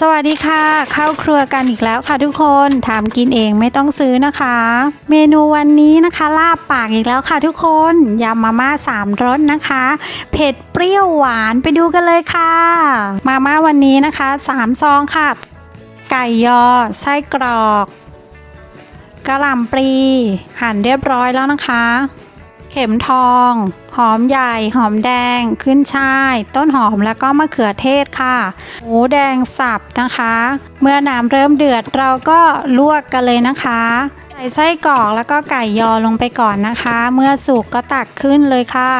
สวัสดีค่ะ เข้าครัวกันอีกแล้วค่ะทุกคนทำกินเองไม่ต้องซื้อนะคะ เมนูวันนี้นะคะลาบปากอีกแล้วค่ะทุกคนยำมาม่าสามรสนะคะ เผ็ดเปรี้ยวหวานไปดูกันเลยค่ะ มาม่าวันนี้นะคะสามซองค่ะ ไก่ยอไส้กรอกกระหล่ำปลีหั่นเรียบร้อยแล้วนะคะ เข็มทอง หอมใหญ่ หอมแดง ขึ้นช่าย ต้นหอมแล้วก็มะเขือเทศค่ะ หมูแดงสับนะคะ เมื่อน้ำเริ่มเดือดเราก็ลวกกันเลยนะคะใส่ไส้กรอกแล้วก็ไก่ยอลงไปก่อนนะคะ เมื่อสุกก็ตักขึ้นเลยค่ะ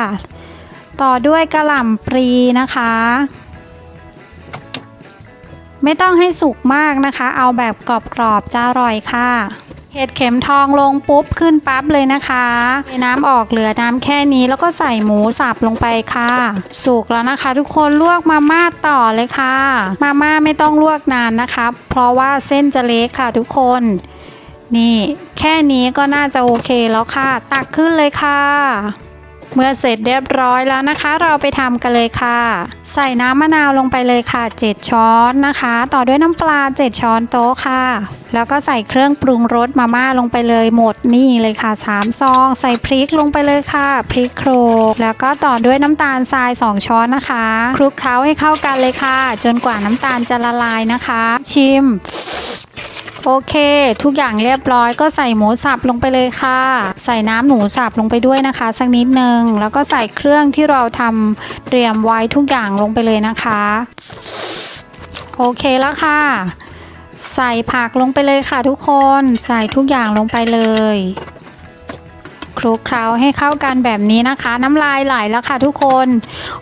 ต่อด้วยกระหล่ำปลีนะคะ ไม่ต้องให้สุกมากนะคะ เอาแบบกรอบๆจะอร่อยค่ะ เห็ดเข็มทองลงปุ๊บขึ้นปั๊บเลยนะคะเทน้ำออกเหลือน้ำแค่นี้แล้วก็ใส่หมูสับลงไปค่ะ สุกแล้วนะคะ ทุกคนลวกมาม่าต่อเลยค่ะ มาม่าไม่ต้องลวกนานนะคะ เพราะว่าเส้นจะเล็กค่ะทุกคน นี่ แค่นี้ก็น่าจะโอเคแล้วค่ะ ตักขึ้นเลยค่ะ เมื่อเสร็จเรียบร้อยแล้วนะคะ เราไปทำกันเลยค่ะ ใส่น้ำมะนาวลงไปเลยค่ะ 7 ช้อนนะคะ ต่อด้วยน้ำปลา 7 ช้อนโต๊ะค่ะ แล้วก็ใส่เครื่องปรุงรสมาม่าลงไปเลยหมดนี่เลยค่ะ3ซอง ใส่พริกลงไปเลยค่ะ พริกโครกแล้วก็ต่อด้วยน้ำตาลทราย 2 ช้อนนะคะคลุกเคล้าให้เข้ากันเลยค่ะ จนกว่าน้ำตาลจะละลายนะคะ ชิม โอเค ทุกอย่างเรียบร้อยก็ใส่หมูสับลงไปเลยค่ะ ใส่น้ำหมูสับลงไปด้วยนะคะ สักนิดนึง แล้วก็ใส่เครื่องที่เราทำเตรียมไว้ทุกอย่างลงไปเลยนะคะ โอเคแล้วค่ะ ใส่ผักลงไปเลยค่ะทุกคน ใส่ทุกอย่างลงไปเลย คลุกเคล้าให้เข้ากันแบบนี้นะคะ น้ำลายไหลแล้วค่ะทุกคน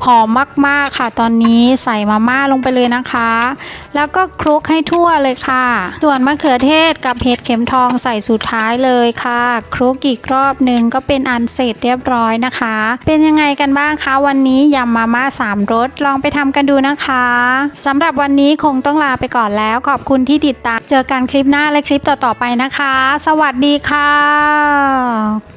หอมมากๆค่ะ ตอนนี้ใส่มาม่าลงไปเลยนะคะ แล้วก็คลุกให้ทั่วเลยค่ะ ส่วนมะเขือเทศกับเห็ดเข็มทองใส่สุดท้ายเลยค่ะ คลุกอีกรอบหนึ่งก็เป็นอันเสร็จเรียบร้อยนะคะ เป็นยังไงกันบ้างคะวันนี้ยำมาม่าสามรสลองไปทำกันดูนะคะสำหรับวันนี้คงต้องลาไปก่อนแล้วขอบคุณที่ติดตามเจอกันคลิปหน้าและคลิปต่อๆไปนะคะ สวัสดีค่ะ